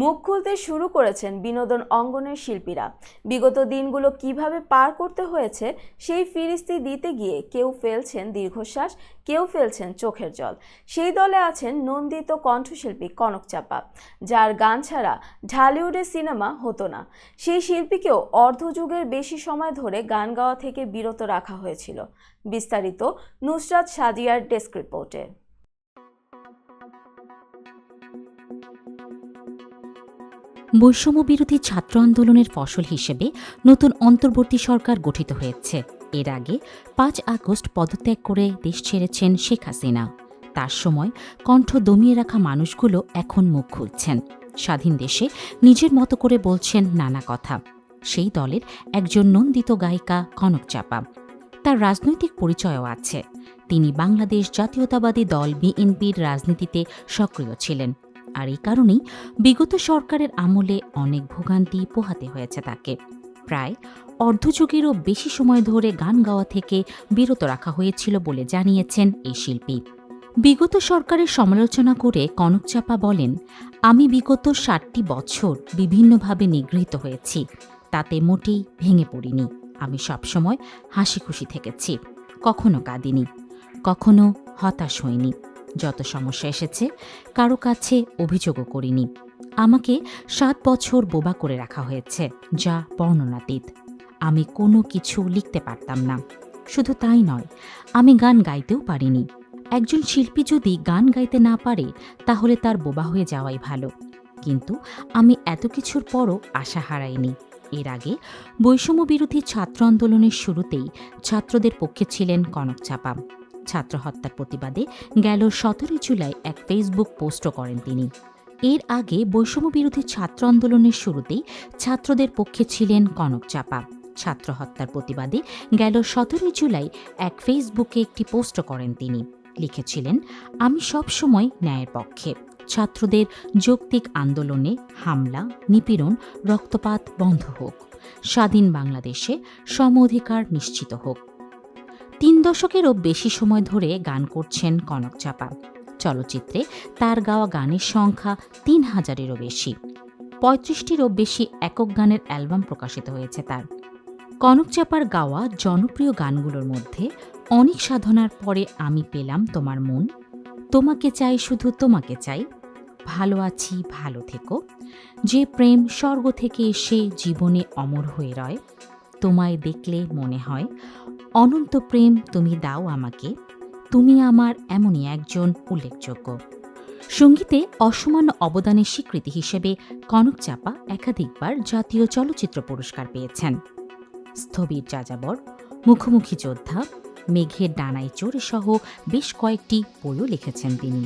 মুখ খুলতে শুরু করেছেন বিনোদন অঙ্গনের শিল্পীরা। বিগত দিনগুলো কীভাবে পার করতে হয়েছে, সেই ফিরিস্তি দিতে গিয়ে কেউ ফেলছেন দীর্ঘশ্বাস, কেউ ফেলছেন চোখের জল। সেই দলে আছেন নন্দিত কণ্ঠশিল্পী কনক চাপা, যার গান ছাড়া ঢালিউডের সিনেমা হতো না। সেই শিল্পীকেও অর্ধযুগের বেশি সময় ধরে গান গাওয়া থেকে বিরত রাখা হয়েছিল। বিস্তারিত নুসরাত সাদিয়ার ডেস্ক রিপোর্টে। বৈষম্য বিরোধী ছাত্র আন্দোলনের ফসল হিসেবে নতুন অন্তর্বর্তী সরকার গঠিত হয়েছে। এর আগে পাঁচ আগস্ট পদত্যাগ করে দেশ ছেড়েছেন শেখ হাসিনা। তার সময় কণ্ঠ দমিয়ে রাখা মানুষগুলো এখন মুখ খুলছেন। স্বাধীন দেশে নিজের মতো করে বলছেন নানা কথা। সেই দলের একজন নন্দিত গায়িকা কনক চাপা। তার রাজনৈতিক পরিচয়ও আছে। তিনি বাংলাদেশ জাতীয়তাবাদী দল বিএনপির রাজনীতিতে সক্রিয় ছিলেন। আর এই কারণেই বিগত সরকারের আমলে অনেক ভোগান্তি পোহাতে হয়েছে তাকে। প্রায় অর্ধযুগেরও বেশি সময় ধরে গান গাওয়া থেকে বিরত রাখা হয়েছিল বলে জানিয়েছেন এই শিল্পী। বিগত সরকারের সমালোচনা করে কনক চাপা বলেন, আমি বিগত ষাটটি বছর বিভিন্নভাবে নিগৃহীত হয়েছি। তাতে মোটেই ভেঙে পড়িনি। আমি সবসময় হাসি খুশি থেকেছি। কখনো কাঁদিনি। কখনো হতাশ হইনি। যত সমস্যা এসেছে, কারও কাছে অভিযোগও করিনি। আমাকে সাত বছর বোবা করে রাখা হয়েছে, যা বর্ণনাতীত। আমি কোনো কিছু লিখতে পারতাম না। শুধু তাই নয়, আমি গান গাইতেও পারিনি। একজন শিল্পী যদি গান গাইতে না পারে, তাহলে তার বোবা হয়ে যাওয়াই ভালো। কিন্তু আমি এত কিছুর পরও আশা হারাইনি। এর আগে বৈষম্য বিরোধী ছাত্র আন্দোলনের শুরুতেই ছাত্রদের পক্ষে ছিলেন কনক চাপা ছাত্র হত্যার প্রতিবাদে গেল সতেরোই জুলাই এক ফেসবুক পোস্টও করেন তিনি। এর আগে বৈষম্য বিরোধী ছাত্র আন্দোলনের শুরুতেই ছাত্রদের পক্ষে ছিলেন কনক চাপা। ছাত্র হত্যার প্রতিবাদে গেল সতেরোই জুলাই এক ফেসবুকে একটি পোস্ট করেন তিনি। লিখেছিলেন, আমি সব সময় ন্যায়ের পক্ষে। ছাত্রদের যৌক্তিক আন্দোলনে হামলা, নিপীড়ন, রক্তপাত বন্ধ হোক। স্বাধীন বাংলাদেশে সম অধিকার নিশ্চিত হোক। তিন দশকেরও বেশি সময় ধরে গান করছেন কনক চাপা। চলচ্চিত্রে তার গাওয়া গানের সংখ্যা তিন হাজারেরও বেশি। পঁয়ত্রিশটিরও বেশি একক গানের অ্যালবাম প্রকাশিত হয়েছে তার। কনক চাপার গাওয়া জনপ্রিয় গানগুলোর মধ্যে অনেক সাধনার পরে আমি পেলাম তোমার মন। তোমাকে চাই শুধু তোমাকে চাই। ভালো আছি, ভালো থেকো। যে প্রেম স্বর্গ থেকে এসে জীবনে অমর হয়ে রয় তোমায় দেখলে মনে হয়, অনন্ত প্রেম তুমি দাও আমাকে, তুমি আমার এমনই একজন উল্লেখযোগ্য। সঙ্গীতে অসামান্য অবদানের স্বীকৃতি হিসেবে কনক চাপা একাধিকবার জাতীয় চলচ্চিত্র পুরস্কার পেয়েছেন। স্থবির যাযাবর, মুখোমুখি যোদ্ধা, মেঘের ডানায় চড়ে সহ বেশ কয়েকটি বইও লিখেছেন তিনি।